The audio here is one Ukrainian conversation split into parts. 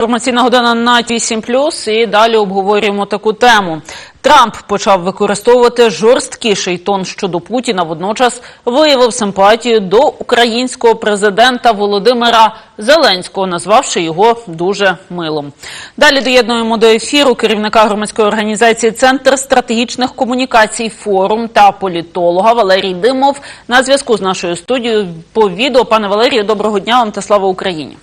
Інформаційна година на 8 і далі обговорюємо таку тему. Трамп почав використовувати жорсткіший тон щодо Путіна. Водночас виявив симпатію до українського президента Володимира Зеленського, назвавши його дуже милим. Далі доєднуємо до ефіру керівника громадської організації Центр стратегічних комунікацій форум та політолога Валерій Димов на зв'язку з нашою студією по відео. Пане Валерію, доброго дня вам та слава Україні.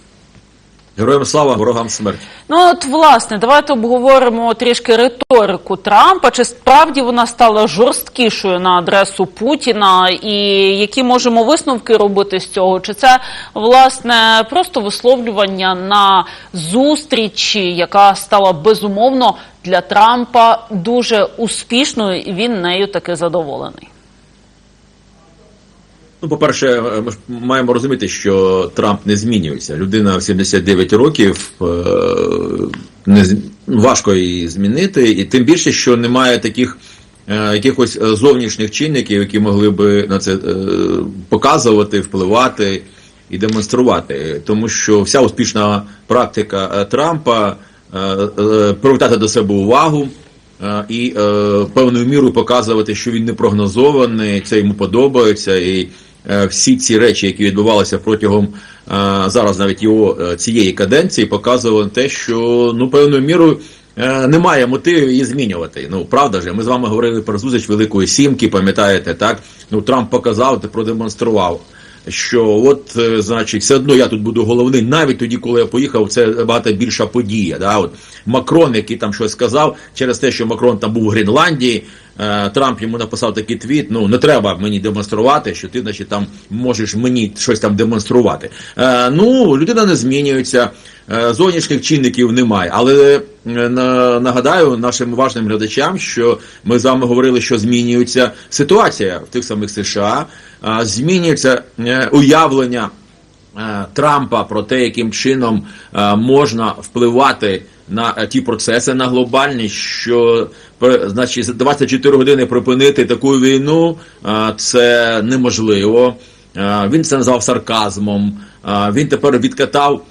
Героям слава, ворогам смерть. Ну от власне, давайте обговоримо трішки риторику Трампа. Чи справді вона стала жорсткішою на адресу Путіна, і які можемо висновки робити з цього? Чи це власне просто висловлювання на зустрічі, яка стала безумовно для Трампа дуже успішною, і він нею таки задоволений? Ну, по-перше, ми ж маємо розуміти, що Трамп не змінюється. Людина в 79 років е, не важко її змінити, і тим більше, що немає таких е, якихось е, зовнішніх чинників, які могли би на це е, показувати, впливати і демонструвати. Тому що вся успішна практика е, Трампа е, е, привертати до себе увагу. Е, і е, певною мірою показувати, що він не прогнозований, це йому подобається, і е, всі ці речі, які відбувалися протягом е, зараз навіть його е, цієї каденції, показували те, що ну певною мірою. е, Немає мотивів її змінювати. Ну правда ж, ми з вами говорили про зустріч Великої Сімки, пам'ятаєте, так? Ну Трамп показав, та продемонстрував, що от, е, значить, все одно я тут буду головний, навіть тоді, коли я поїхав, це багато більша подія. Да? От Макрон, який там щось сказав, через те, що Макрон там був у Гренландії, е, Трамп йому написав такий твіт: ну не треба мені демонструвати, що ти, значить, там можеш мені щось там демонструвати. Е, ну, людина не змінюється. е, Зовнішніх чинників немає, але е, нагадаю нашим уважним глядачам, що ми з вами говорили, що змінюється ситуація в тих самих США, змінюється е, уявлення е, Трампа про те, яким чином е, можна впливати на е, ті процеси на глобальні, що значить за 24 години припинити таку війну е, це неможливо. Е, Він це назвав сарказмом. Він тепер відкатав,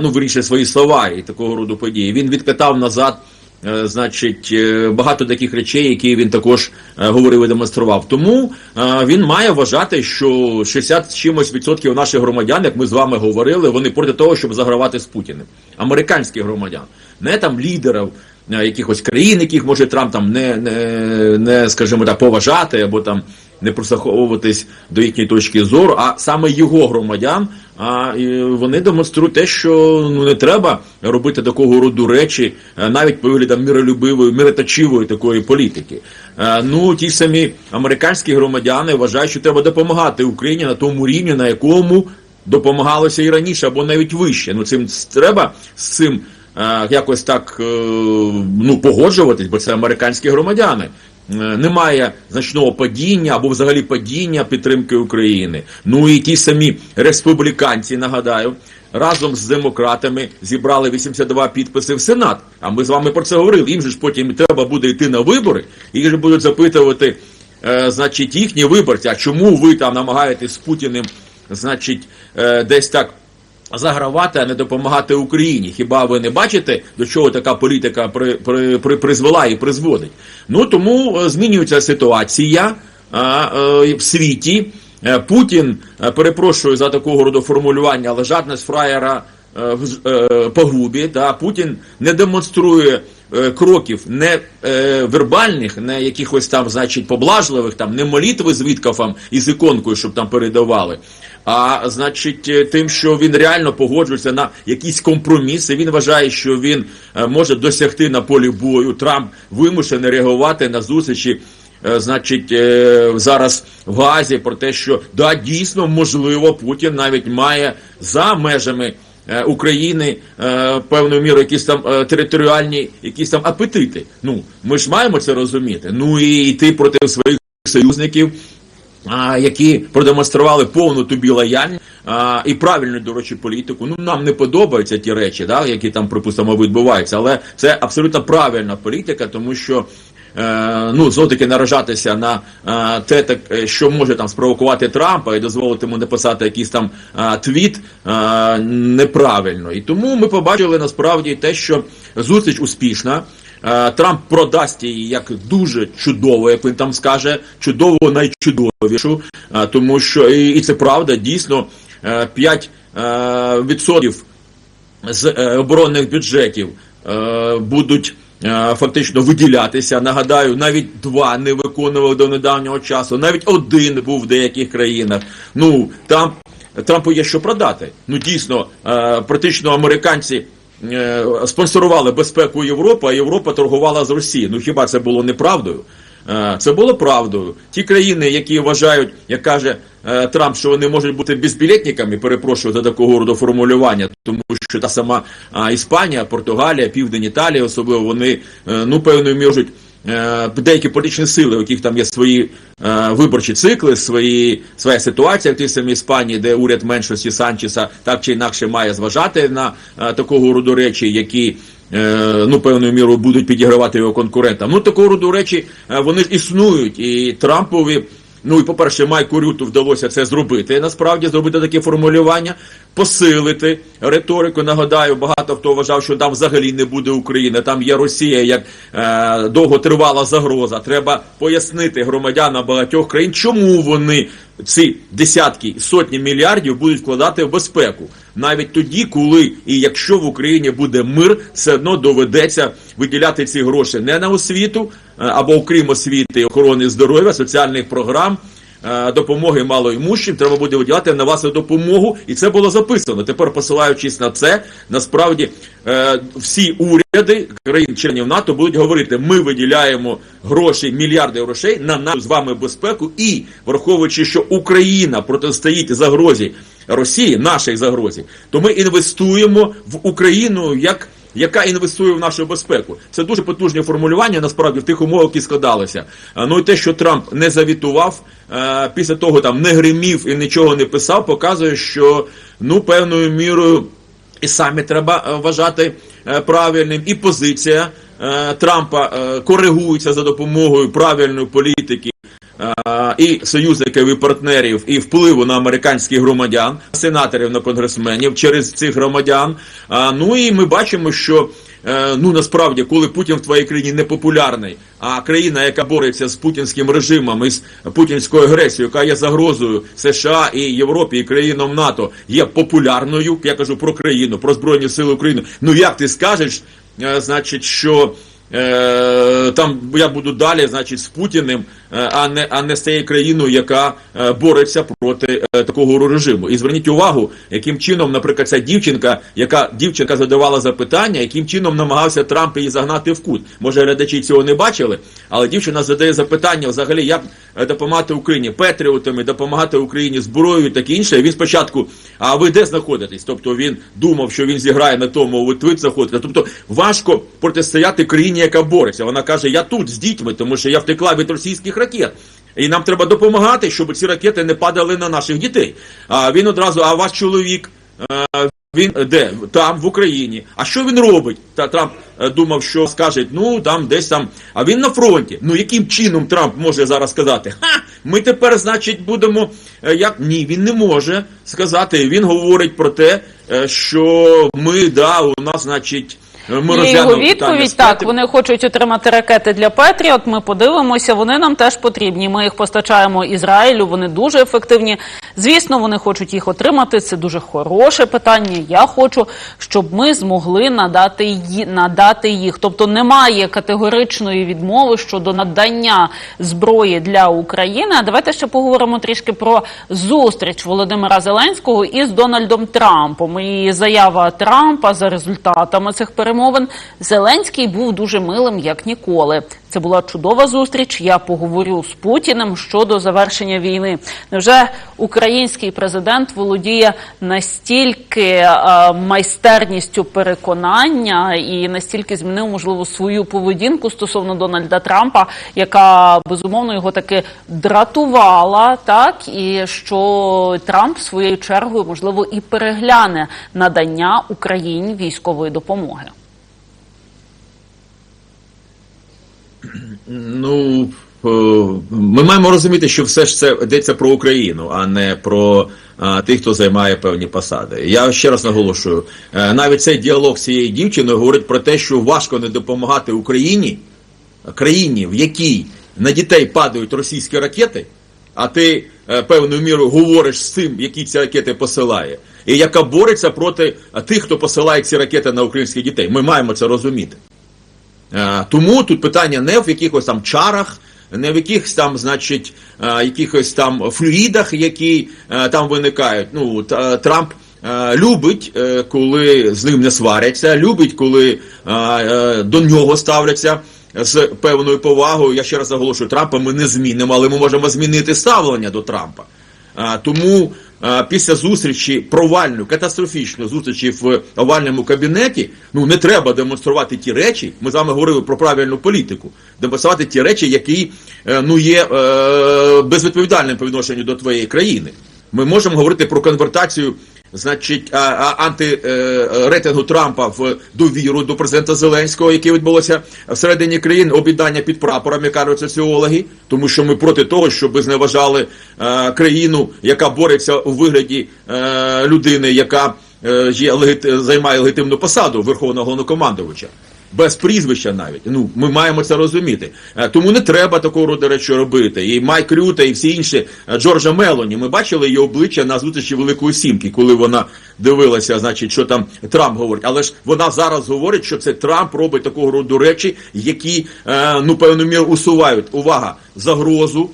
ну вирішив свої слова і такого роду події. Він відкатав назад. Е, Значить, е, багато таких речей, які він також е, говорив і демонстрував. Тому він має вважати, що 60 з чимось відсотків наших громадян, як ми з вами говорили, вони проти того, щоб загравати з Путіним. Американських громадян, не там лідерів якихось країн, яких може Трамп там не, не, не скажімо так, поважати або там не прислуховуватись до їхньої точки зору, а саме його громадян. А вони демонструють те, що ну не треба робити такого роду речі, е, навіть по виглядам миролюбивої, мироточивої такої політики. Е, Ну ті самі американські громадяни вважають, що треба допомагати Україні на тому рівні, на якому допомагалося і раніше, або навіть вище. Ну цим треба з цим е, якось так ну погоджуватись, бо це американські громадяни. Е, Немає значного падіння або взагалі падіння підтримки України. Ну і ті самі республіканці, нагадаю, разом з демократами зібрали 82 підписи в Сенат. А ми з вами про це говорили. Їм же ж потім треба буде йти на вибори, їх же будуть запитувати, е, значить, їхні виборці, а чому ви там намагаєтесь з Путіним, значить, е, десь так. Загравати, а не допомагати Україні. Хіба ви не бачите, до чого така політика при, при, при, призвела і призводить? Ну тому е, змінюється ситуація а, е, в світі. Е, Путін, е, перепрошую за такого роду формулювання, але жадність фраєра е, в е, погубі. Та Путін не демонструє е, кроків не е, вербальних, не якихось там, значить, поблажливих, там не молитви з Віткафом і з іконкою, щоб там передавали. А значить, е, тим, що він реально погоджується на якісь компроміси. Він вважає, що він е, може досягти на полі бою. Трамп вимушений реагувати на зустрічі. е, Значить, зараз в Газі про те, що да, дійсно можливо, Путін навіть має за межами України певною мірою якісь там територіальні, якісь там апетити. Ну ми ж маємо це розуміти. Ну і йти проти своїх союзників які продемонстрували повну тобі лояльність і правильну, до речі, політику. Ну нам не подобаються ті речі, да, які там припустимо відбуваються, але це абсолютно правильна політика, тому що е, ну знову таки наражатися на е, те, так е, що може там спровокувати Трампа і дозволити йому написати якийсь там твіт неправильно. І тому ми побачили насправді те, що зустріч успішна. Е, Трамп продасть її як дуже чудово, як він там скаже, чудово найчудовішу, е, тому що і, це правда, дійсно е, 5 е, відсотків з оборонних бюджетів будуть фактично виділятися. Нагадаю, навіть два не виконували до недавнього часу, навіть один був в деяких країнах. Ну там Трампу є що продати. Ну дійсно, практично американці. Е, Спонсорували безпеку Європи, а Європа торгувала з Росією. Ну хіба це було неправдою? Е, Це було правдою. Ті країни, які вважають, як каже е, Трамп, що вони можуть бути безбілетниками, перепрошую за такого роду формулювання, тому що та сама Іспанія, Португалія, Південь Італії, особливо вони ну певною можуть. Е, Деякі політичні сили, у яких там є свої е, виборчі цикли, свої своя ситуація в тій самій Іспанії, де уряд меншості Санчеса так чи інакше має зважати на е, такого роду речі, які ну певною мірою будуть підігравати його конкурентам. Ну такого роду речі вони ж існують, і Трампові. Ну і по-перше, Майку Рюту вдалося це зробити. Насправді зробити таке формулювання, посилити риторику. Нагадаю, багато хто вважав, що там взагалі не буде України. Там є Росія як е, довготривала загроза. Треба пояснити громадянам багатьох країн, чому вони ці десятки сотні мільярдів будуть вкладати в безпеку. Навіть тоді, коли і якщо в Україні буде мир, все одно доведеться виділяти ці гроші не на освіту або окрім освіти, охорони здоров'я, соціальних програм. е, Допомоги малоімущим треба буде виділяти на власну допомогу, і це було записано. Тепер, посилаючись на це, насправді е, всі уряди країн-членів НАТО будуть говорити: ми виділяємо гроші, мільярди грошей на нашу з вами безпеку, і враховуючи, що Україна протистоїть загрозі Росії, нашій загрозі, то ми інвестуємо в Україну як. Яка інвестує в нашу безпеку? Це дуже потужне формулювання насправді в тих умовах, які складалися. Ну і те, що Трамп не завітував, е, після того там не гримів і нічого не писав, показує, що ну певною мірою і самі треба е, вважати е, правильним, і позиція Трампа коригується за допомогою правильної політики. І союзників і партнерів, і впливу на американських громадян, сенаторів на конгресменів через цих громадян. Ну і ми бачимо, що е, ну насправді, коли Путін в твоїй країні не популярний, а країна, яка бореться з путінським режимом і з путінською агресією, яка є загрозою США і Європі і країнам НАТО, є популярною. Я кажу про країну, про збройні сили України. Ну як ти скажеш, е, значить, що. Е, там я буду далі, значить, з Путіним, а не а не з цією країною, яка е, бореться проти е, такого режиму. І зверніть увагу, яким чином, наприклад, ця дівчинка, яка дівчинка задавала запитання, яким чином намагався Трамп її загнати в кут. Може, глядачі цього не бачили, але дівчина задає запитання взагалі, як е, допомагати Україні патріотами, допомагати Україні зброєю, і таке інше. І він спочатку, а ви де знаходитесь? Тобто він думав, що він зіграє на тому, ви тут знаходитесь. Тобто важко протистояти країні, яка бореться. Вона каже: Я тут з дітьми, тому що я втекла від російських ракет. І нам треба допомагати, щоб ці ракети не падали на наших дітей. А він одразу, а ваш чоловік. е, Він де? Там, в Україні. А що він робить? Та Трамп е, думав, що скаже, ну там десь там. А він на фронті. Ну яким чином Трамп може зараз сказати? Ха! Ми тепер, значить, будемо. е, Як ні, він не може сказати. Він говорить про те, що ми, да, у нас, значить, Є його відповідь. Так, вони хочуть отримати ракети для Петріот. Ми подивимося. Вони нам теж потрібні. Ми їх постачаємо Ізраїлю. Вони дуже ефективні. Звісно, вони хочуть їх отримати. Це дуже хороше питання. Я хочу, щоб ми змогли надати ї- надати їх. Тобто немає категоричної відмови щодо надання зброї для України. А давайте ще поговоримо трішки про зустріч Володимира Зеленського із Дональдом Трампом. І заява Трампа за результатами цих перемовин Зеленський був дуже милим як ніколи. Це була чудова зустріч. Я поговорю з Путіним щодо завершення війни. Невже український президент володіє настільки е, майстерністю переконання і настільки змінив можливо свою поведінку стосовно Дональда Трампа, яка безумовно його таки дратувала, так і що Трамп своєю чергою можливо і перегляне надання Україні військової допомоги. Ну е, ми маємо розуміти, що все ж це йдеться про Україну, а не про а, тих, хто займає певні посади. Я ще раз наголошую, е, навіть цей діалог з цією дівчиною говорить про те, що важко не допомагати Україні, країні, в якій на дітей падають російські ракети, а ти е, певною мірою говориш з тим, які ці ракети посилає, і яка бореться проти е, тих, хто посилає ці ракети на українських дітей. Ми маємо це розуміти. Е, Тому тут питання не в якихось там чарах, не в якихось там, значить, е, якихось там флюїдах, які е, там виникають. Ну, Трамп любить, коли з ним не сваряться, любить, коли до нього ставляться. З певною повагою, я ще раз наголошую, Трампа ми не змінимо, але ми можемо змінити ставлення до Трампа. Тому після зустрічі провальну, катастрофічну зустрічі в овальному кабінеті, ну не треба демонструвати ті речі. Ми з вами говорили про правильну політику. Демонструвати ті речі, які е, ну є е, безвідповідальним по відношенню до твоєї країни. Ми можемо говорити про конвертацію. Значить, а, а, антирейтингу Трампа в довіру до президента Зеленського, яке відбулося всередині країн, об'єднання під прапорами кажуть соціологи, тому що ми проти того, щоб зневажали е, країну, яка бореться у вигляді е, людини, яка е, є займає легітимну посаду Верховного Головнокомандувача. Без прізвища навіть. Ну, ми маємо це розуміти. Е, Тому не треба такого роду речі робити. І Майк Рюта, і всі інші е, Джорджа Мелоні. Ми бачили її обличчя на зустрічі Великої Сімки, коли вона дивилася, значить, що там Трамп говорить. Але ж вона зараз говорить, що це Трамп робить такого роду речі, які е, ну певну міру усувають увага загрозу,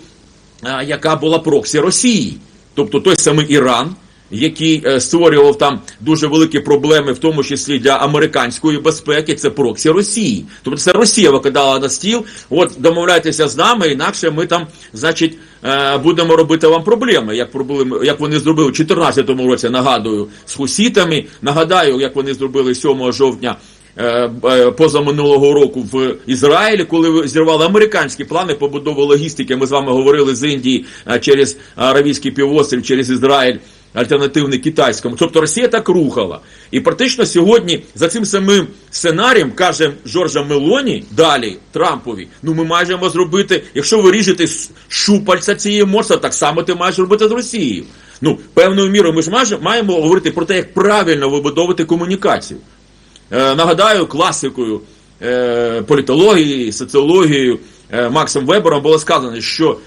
яка була проксі Росії, тобто той самий Іран який е, створював там дуже великі проблеми, в тому числі для американської безпеки, це проксі Росії. Тобто це Росія викидала на стіл. От домовляйтеся з нами, інакше ми там, значить, е, будемо робити вам проблеми, як проблеми, як вони зробили в 2014 році. Нагадую, з хусітами. Нагадаю, як вони зробили 7 жовтня. е, Позаминулого року в Ізраїлі, коли зірвали американські плани побудови логістики, ми з вами говорили з Індії через Аравійський півострів, через Ізраїль альтернативний китайському. Тобто Росія так рухала. І практично сьогодні за цим самим сценарієм каже Жоржа Мелоні далі Трампові. Ну ми маємо зробити, якщо ви ріжете щупальця цієї моця, так само ти маєш робити з Росією. Ну, певною мірою ми ж маємо говорити про те, як правильно вибудовувати комунікацію. Е, нагадаю, класикою е, політології, соціологією е, Максом Вебером було сказано, що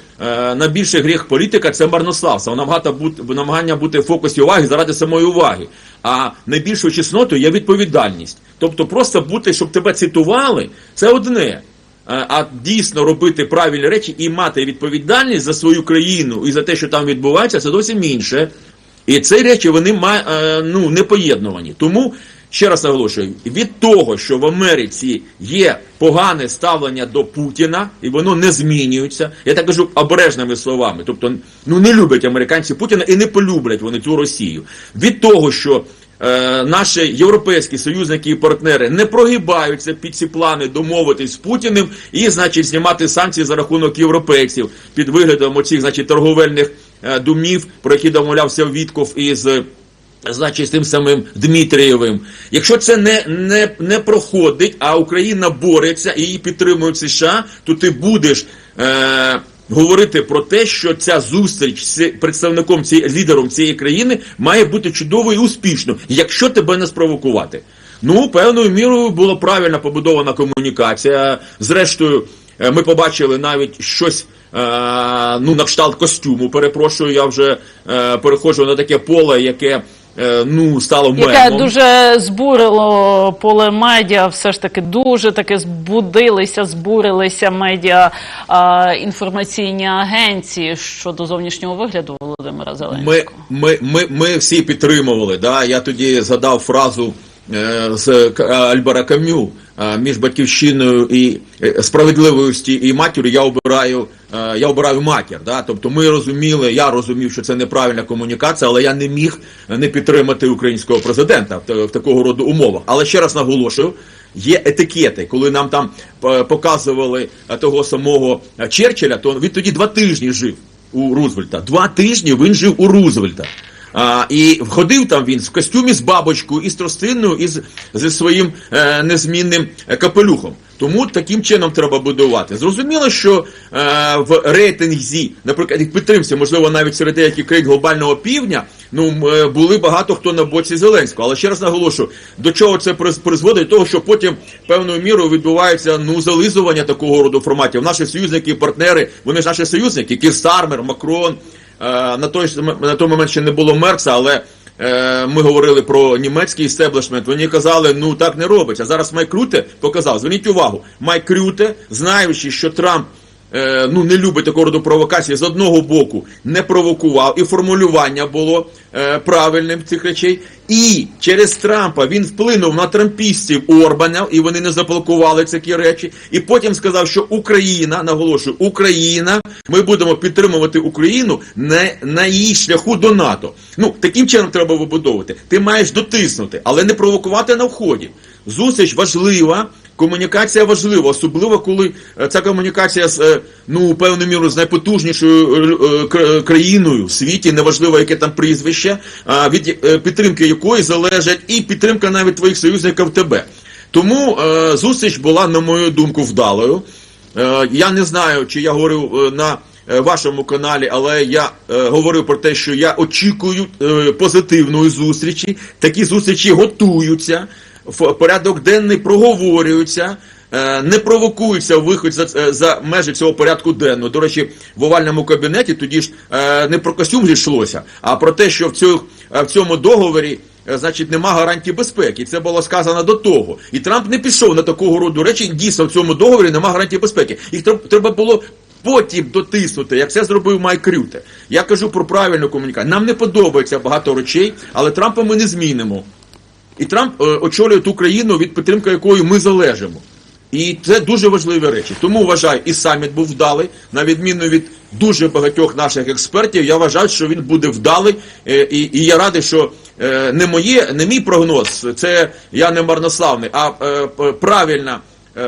найбільший гріх політика це марнославство, намагання бути, намагання бути в фокусі уваги заради самої уваги. А найбільшою чеснотою є відповідальність. Тобто, просто бути, щоб тебе цитували, це одне. Е, А дійсно робити правильні речі і мати відповідальність за свою країну і за те, що там відбувається, це зовсім інше. І ці речі вони е, ну, не поєднувані. Тому ще раз наголошую: від того, що в Америці є погане ставлення до Путіна, і воно не змінюється. Я так кажу обережними словами. Тобто, ну не люблять американці Путіна і не полюблять вони цю Росію. Від того, що е, наші європейські союзники і партнери не прогибаються під ці плани домовитись з Путіним і, значить, знімати санкції за рахунок європейців під виглядом оцих, значить, торговельних е, думів, про які домовлявся Вітков із. Значить, з тим самим Дмитрієвим. Якщо це не, не, не проходить, а Україна бореться і її підтримують США, то ти будеш е, говорити про те, що ця зустріч з представником цієї лідером цієї країни має бути чудовою і успішною, якщо тебе не спровокувати. Ну, певною мірою була правильно побудована комунікація. Зрештою, е, ми побачили навіть щось. е, Ну, на кшталт костюму, перепрошую, я вже е, переходжу на таке поле, яке ну стало мемом. Яке дуже збурило поле медіа, все ж таки дуже таки збудилися, збурилися медіа а, інформаційні агенції щодо зовнішнього вигляду Володимира Зеленського. Ми, ми, ми, ми всі підтримували. Да? Я тоді задав фразу е, з К- Альбера Кам'ю е, між батьківщиною і е, справедливості і матір'ю я обираю. е, Я обираю матір, да? тобто ми розуміли, я розумів, що це неправильна комунікація, але я не міг не підтримати українського президента в, такого роду умовах. Але ще раз наголошую, є етикети, коли нам там е, показували е, того самого е, Черчилля, то він тоді два тижні жив у Рузвельта. Два тижні він жив у Рузвельта. А, і ходив там він в костюмі з бабочкою, і з тростиною, і з, зі своїм е, незмінним е, капелюхом. Тому таким чином треба будувати. Зрозуміло, що е, в рейтинзі, наприклад, їх підтримці, можливо, навіть серед деяких країн глобального півдня, ну е, були багато хто на боці Зеленського. Але ще раз наголошую, до чого це приз- призводить? До того, що потім певною мірою відбувається ну зализування такого роду форматів. Наші союзники, і партнери, вони ж наші союзники, Кір Стармер, Макрон. Е, на той на той момент ще не було Меркса, але е, ми говорили про німецький істеблішмент. Вони казали, ну так не робиться. А зараз Майк Рюте показав. Зверніть увагу, Майк Рюте, знаючи, що Трамп. Е, Ну, не любить такого роду провокації з одного боку не провокував, і формулювання було е, правильним цих речей. І через Трампа він вплинув на трампістів Орбана, і вони не заблокували такі речі. І потім сказав, що Україна, наголошую, Україна, ми будемо підтримувати Україну не на її шляху до НАТО. Ну таким чином треба вибудовувати. Ти маєш дотиснути, але не провокувати на вході. Зустріч важлива. Комунікація важлива, особливо коли е, ця комунікація з е, ну певною мірою з найпотужнішою е, кра- країною в світі, неважливо яке там прізвище, а від підтримки якої залежить і підтримка навіть твоїх союзників тебе. Тому зустріч була, на мою думку, вдалою. Я не знаю, чи я говорив е, на вашому каналі, але я говорив про те, що я очікую позитивної зустрічі. Такі зустрічі готуються, в порядок денний проговорюються. е, Не провокується виход за, е, за межі цього порядку денного. До речі, в овальному кабінеті тоді ж е, не про костюм йшлося, а про те, що в, е, в цьому договорі значить, нема гарантій безпеки. Це було сказано до того. І Трамп не пішов на такого роду речі. Дійсно, в цьому договорі нема гарантій безпеки. Їх треба було потім дотиснути, як це зробив Майк Рюте. Я кажу про правильну комунікацію. Нам не подобається багато речей, але Трампа ми не змінимо. І Трамп е, очолює ту країну, від підтримки якої ми залежимо. І це дуже важливі речі. Тому вважаю, і саміт був вдалий, на відміну від дуже багатьох наших експертів. Я вважаю, що він буде вдалий. Е, і, і я радий, що е, не моє, не мій прогноз, це я не марнославний, а правильна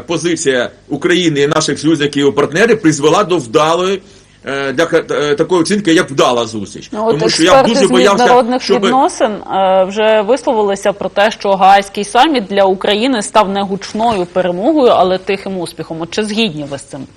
позиція України і наших союзників і партнерів призвела до вдалої. Е, Для е, такої оцінки, як вдала зустріч, Ну, тому що я експерти дуже з боявся, міжнародних щоб відносин е, вже висловилися про те, що Гаазький саміт для України став не гучною перемогою, але тихим успіхом. От чи згідні ви з цим?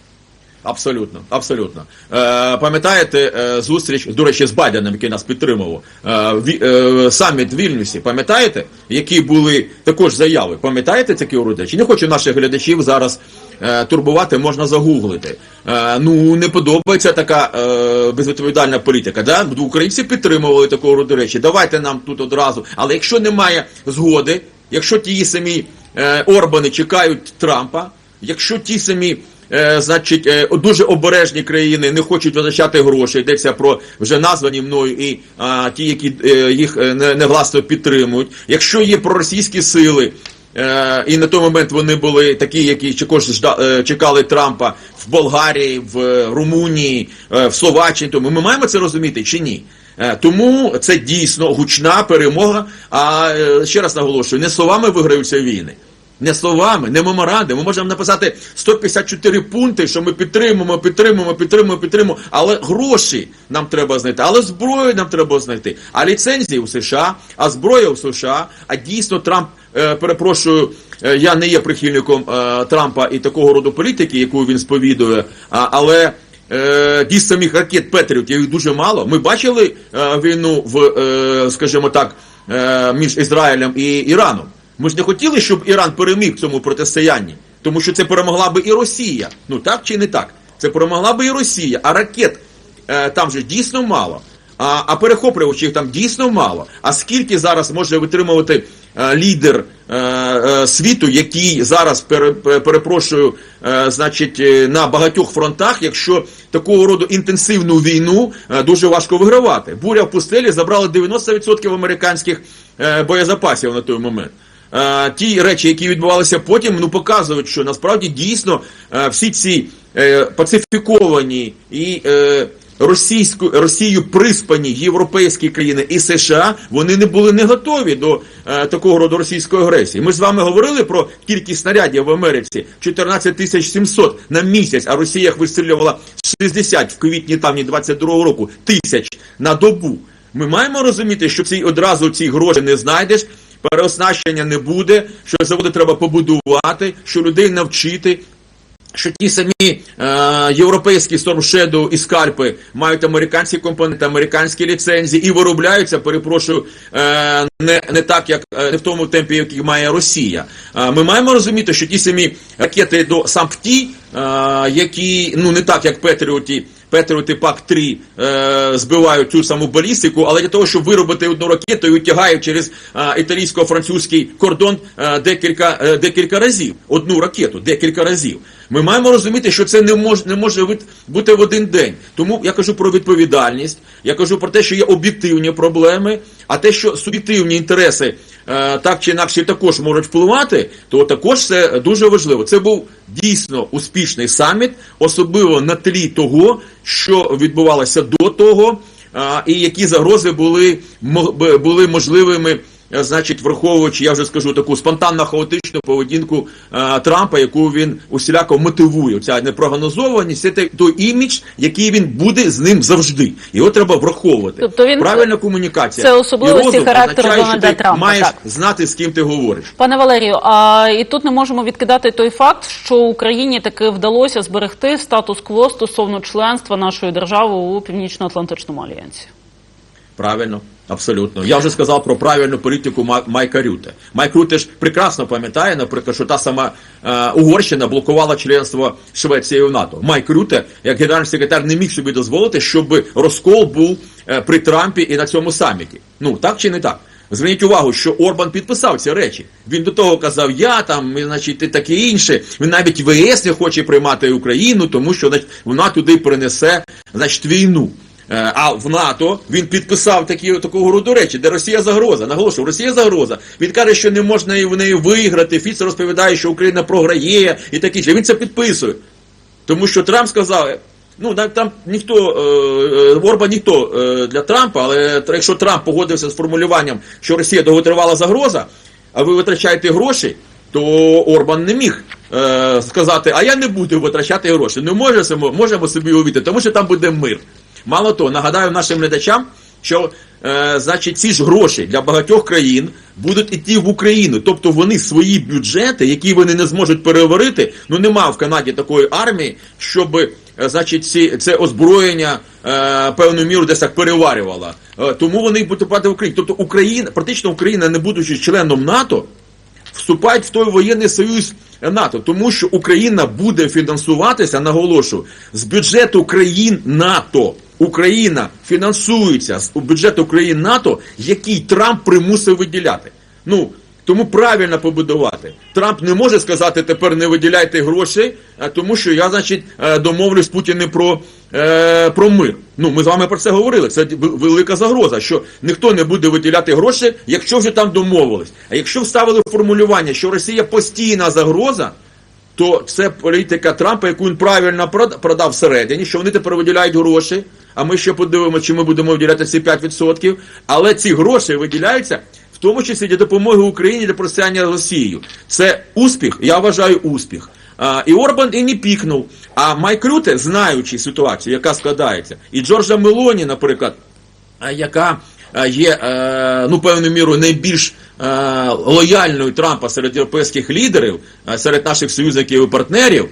Абсолютно, абсолютно. Е, пам'ятаєте е, зустріч, до речі, з Байденом, який нас підтримував, е, ві- е, саміт в Вільнюсі, пам'ятаєте, які були також заяви? Пам'ятаєте такі уродичі? Не хочу наших глядачів зараз е, турбувати, можна загуглити. Е, ну, не подобається така е, безвідповідальна політика. Да? Українці підтримували такого роду речі. Давайте нам тут одразу. Але якщо немає згоди, якщо ті самі е, Орбани чекають Трампа, якщо ті самі е, значить, е, дуже обережні країни не хочуть витрачати гроші. Йдеться про вже названі мною і а, ті, які е, їх е, не, невласно підтримують. Якщо є проросійські сили. Е, і на той момент вони були такі, які також е, чекали Трампа в Болгарії, в е, Румунії, е, в Словаччині. Тому ми маємо це розуміти чи ні? Е, Тому це дійсно гучна перемога. А е, ще раз наголошую, не словами виграються війни. Не словами, не меморандум. Ми можемо написати 154 пункти, що ми підтримуємо, підтримуємо, підтримуємо, підтримуємо. Але гроші нам треба знайти, але зброю нам треба знайти. А ліцензії у США, а зброя у США. А дійсно Трамп, е, перепрошую, е, я не є прихильником е, Трампа і такого роду політики, яку він сповідує, а, але. Е, ті самих ракет Петрів, їх дуже мало. Ми бачили е, війну в, е, скажімо так, е, між Ізраїлем і Іраном. Ми ж не хотіли, щоб Іран переміг в цьому протистоянні, тому що це перемогла би і Росія. Ну так чи не так? Це перемогла би і Росія, а ракет е, там же дійсно мало. А, а перехоплювачів там дійсно мало. А скільки зараз може витримувати е, лідер е, е, світу, який зараз пере, перепрошую, е, значить, е, на багатьох фронтах, якщо такого роду інтенсивну війну е, дуже важко вигравати. Буря в пустелі забрала 90% американських е, боєзапасів на той момент. Е, ті речі, які відбувалися потім, ну показують, що насправді дійсно е, всі ці е, пацифіковані і е, російську Росію приспані європейські країни і США, вони не були не готові до такого роду російської агресії. Ми з вами говорили про кількість снарядів в Америці 14 тисяч 700 на місяць, а Росія їх вистрілювала 60 в квітні там 22 року тисяч на добу. Ми маємо розуміти, що ці одразу ці гроші не знайдеш, переоснащення не буде, що заводи треба побудувати, що людей навчити. Що ті самі е, європейські Storm Shadow і скальпи мають американські компоненти, американські ліцензії і виробляються, перепрошую, е, не, не так, як е, не в тому темпі, який має Росія. Е, ми маємо розуміти, що ті самі ракети до Сампті, е, які ну не так, як Петріоті, Петріоти Пак 3 е, збивають цю саму балістику, але для того, щоб виробити одну ракету і тягають через е, італійсько-французький кордон е, декілька, е, декілька разів. Одну ракету, декілька разів. Ми маємо розуміти, що це не може, не може бути в один день. Тому я кажу про відповідальність, я кажу про те, що є об'єктивні проблеми, а те, що суб'єктивні інтереси так чи інакше також можуть впливати, то також це дуже важливо. Це був дійсно успішний саміт, особливо на тлі того, що відбувалося до того, і які загрози були, були можливими. Е, Значить, враховуючи, я вже скажу таку спонтанно хаотичну поведінку е, Трампа, яку він усіляко мотивує. Ця непрогнозованість це той- імідж, який він буде з ним завжди. Його треба враховувати. Тобто він- Правильна комунікація. це особливості І характеру означає, що ти Трампа, Маєш так. знати, з ким ти говориш. Пане Валерію, а і тут не можемо відкидати той факт, що Україні таки вдалося зберегти статус-кво стосовно членства нашої держави у Північно-Атлантичному альянсі. Правильно, абсолютно. Я вже сказав про правильну політику Майка Рюте. Майк Рюте ж прекрасно пам'ятає, наприклад, що та сама е, Угорщина блокувала членство Швеції в НАТО. Майк Рюте, як генеральний секретар, не міг собі дозволити, щоб розкол був е, при Трампі і на цьому саміті. Ну так чи не так? Зверніть увагу, що Орбан підписав ці речі. Він до того казав, я там, значить, і таке інше. Він навіть в ЄС не хоче приймати Україну, тому що значить, вона туди принесе значить, війну. Е, А в НАТО він підписав такі такого роду речі, де Росія загроза. Наголошую, Росія загроза. Він каже, що не можна в неї виграти. Фіц розповідає, що Україна програє і таке. Він це підписує. Тому що Трамп сказав, ну там ніхто е, е, ніхто е, для Трампа, але якщо Трамп погодився з формулюванням, що Росія довготривала загроза, а ви витрачаєте гроші, то Орбан не міг сказати, а я не буду витрачати гроші. Не можемо, можемо собі уявити, тому що там буде мир. Мало того, нагадаю нашим глядачам, що е, значить ці ж гроші для багатьох країн будуть іти в Україну. Тобто вони свої бюджети, які вони не зможуть переварити, ну нема в Канаді такої армії, щоб е, значить ці, це озброєння е, певну міру десь так переварювало. Е, тому вони будуть падати в Україну. Тобто Україна, практично Україна, не будучи членом НАТО, вступають в той воєнний союз НАТО, тому що Україна буде фінансуватися, наголошую, з бюджету країн НАТО. Україна фінансується з бюджету країн НАТО, який Трамп примусив виділяти. Ну тому правильно побудувати. Трамп не може сказати тепер не виділяйте гроші, а тому що я, значить, е, домовлюсь з Путіним про, е, про мир. Ну, ми з вами про це говорили. Це велика загроза, що ніхто не буде виділяти гроші, якщо вже там домовились. А якщо вставили формулювання, що Росія постійна загроза, то це політика Трампа, яку він правильно прод- продав всередині, що вони тепер виділяють гроші. А ми ще подивимося, чи ми будемо виділяти ці 5%. Але ці гроші виділяються в тому числі для допомоги Україні для протистояння з Росією. Це успіх, я вважаю успіх. А, і Орбан і не пікнув. А Майк Рюте, знаючи ситуацію, яка складається, і Джорджа Мелоні, наприклад, яка є е, ну певною мірою найбільш е, лояльною Трампа серед європейських лідерів, серед наших союзників і партнерів,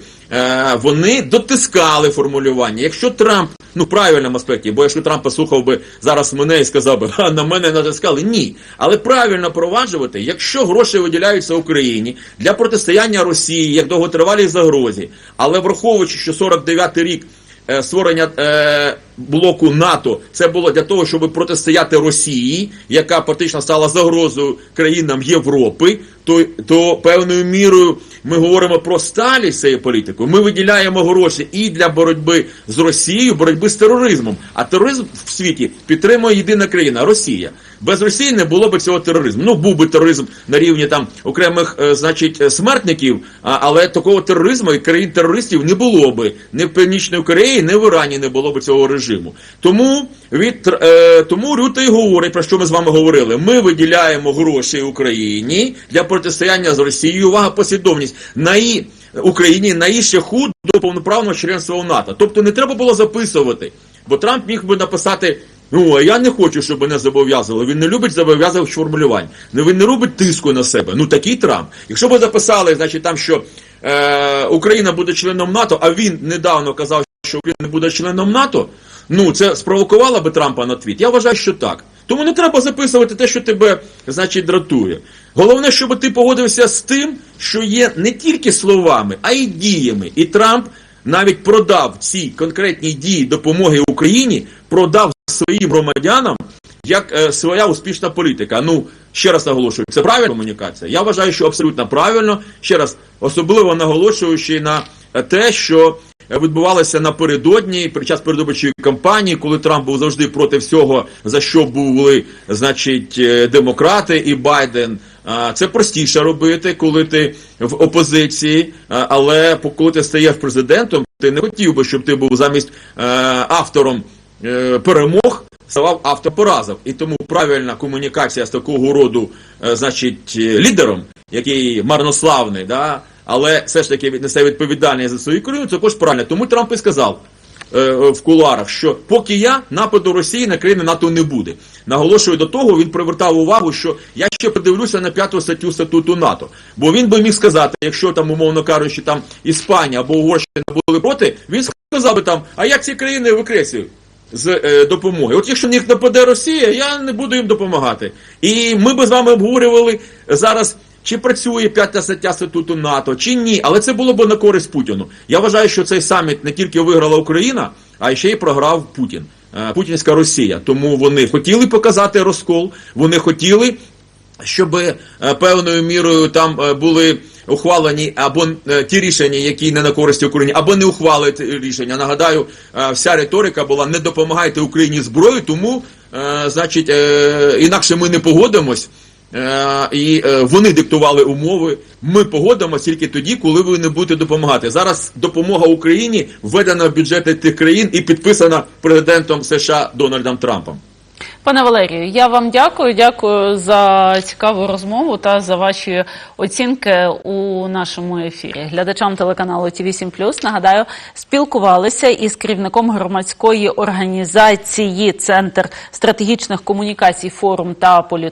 вони дотискали формулювання. Якщо Трамп, ну в правильному аспекті, бо якщо Трамп послухав би зараз мене і сказав би, «Ха, на мене натискали, ні. Але правильно проваджувати, якщо гроші виділяються Україні для протистояння Росії як довготривалій загрозі, але враховуючи, що 49-й рік е, створення е, блоку НАТО це було для того, щоб протистояти Росії, яка практично стала загрозою країнам Європи, то, то певною мірою ми говоримо про сталість цієї політики. Ми виділяємо гроші і для боротьби з Росією, боротьби з тероризмом. А тероризм в світі підтримує єдина країна Росія. Без Росії не було б цього тероризму. Ну був би тероризм на рівні там окремих, е, значить, смертників, але такого тероризму і країн терористів не було би ні в Північній Кореї, ні в Ірані не було б цього режиму. Тому від е, тому Рюта і говорить про що ми з вами говорили. Ми виділяємо гроші Україні для протистояння з Росією. Увага, послідовність на її Україні на її шляху до повноправного членства в НАТО. Тобто не треба було записувати. Бо Трамп міг би написати Ну, а я не хочу, щоб мене зобов'язували. Він не любить зобов'язувальних формулювань. Ну, він не робить тиску на себе. Ну такий Трамп. Якщо б записали, значить, там, що е, Україна буде членом НАТО, а він недавно казав, що Україна не буде членом НАТО, ну це спровокувало би Трампа на твіт. Я вважаю, що так. Тому не треба записувати те, що тебе, значить, дратує. Головне, щоб ти погодився з тим, що є не тільки словами, а й діями. І Трамп навіть продав ці конкретні дії допомоги Україні, продав своїм громадянам як е, своя успішна політика. Ну ще раз наголошую, це правильна комунікація. Я вважаю, що абсолютно правильно. Ще раз, особливо наголошуючи на те, що відбувалося напередодні під час передвиборчої кампанії, коли Трамп був завжди проти всього, за що були, значить, е, демократи і Байден. Це простіше робити, коли ти в опозиції, але коли ти стаєш президентом, ти не хотів би, щоб ти був замість е, автором е, перемог, ставав автор поразок. І тому правильна комунікація з такого роду, е, значить, лідером, який марнославний, да, але все ж таки несе відповідальність за свою країну, це також правильно. Тому Трамп і сказав в кулуарах, що поки я нападу Росії на країни НАТО не буде. Наголошую до того, він привертав увагу, що я ще подивлюся на п'яту статтю статуту НАТО. Бо він би міг сказати, якщо там, умовно кажучи, там Іспанія або Угорщина були проти, він сказав би там, а як ці країни викреслюють? З е, допомоги. От якщо на них нападе Росія, я не буду їм допомагати. І ми би з вами обговорювали зараз, чи працює п'ята стаття статуту НАТО, чи ні. Але це було б на користь Путіну. Я вважаю, що цей саміт не тільки виграла Україна, а ще й програв Путін. Е, Путінська Росія. Тому вони хотіли показати розкол, вони хотіли щоб е, певною мірою там е, були ухвалені або ті рішення, які не на користь Україні, або не ухвалили ті рішення. Нагадаю, вся риторика була не допомагайте Україні зброєю, тому значить інакше ми не погодимось. Е, І е, вони диктували умови. Ми погодимося тільки тоді, коли ви не будете допомагати. Зараз допомога Україні введена в бюджети тих країн і підписана президентом США Дональдом Трампом. Пане Валерію, я вам дякую. Дякую за цікаву розмову та за ваші оцінки у нашому ефірі. Глядачам телеканалу ТВ 7 нагадаю, спілкувалися із керівником громадської організації Центр стратегічних комунікацій, форум та політики.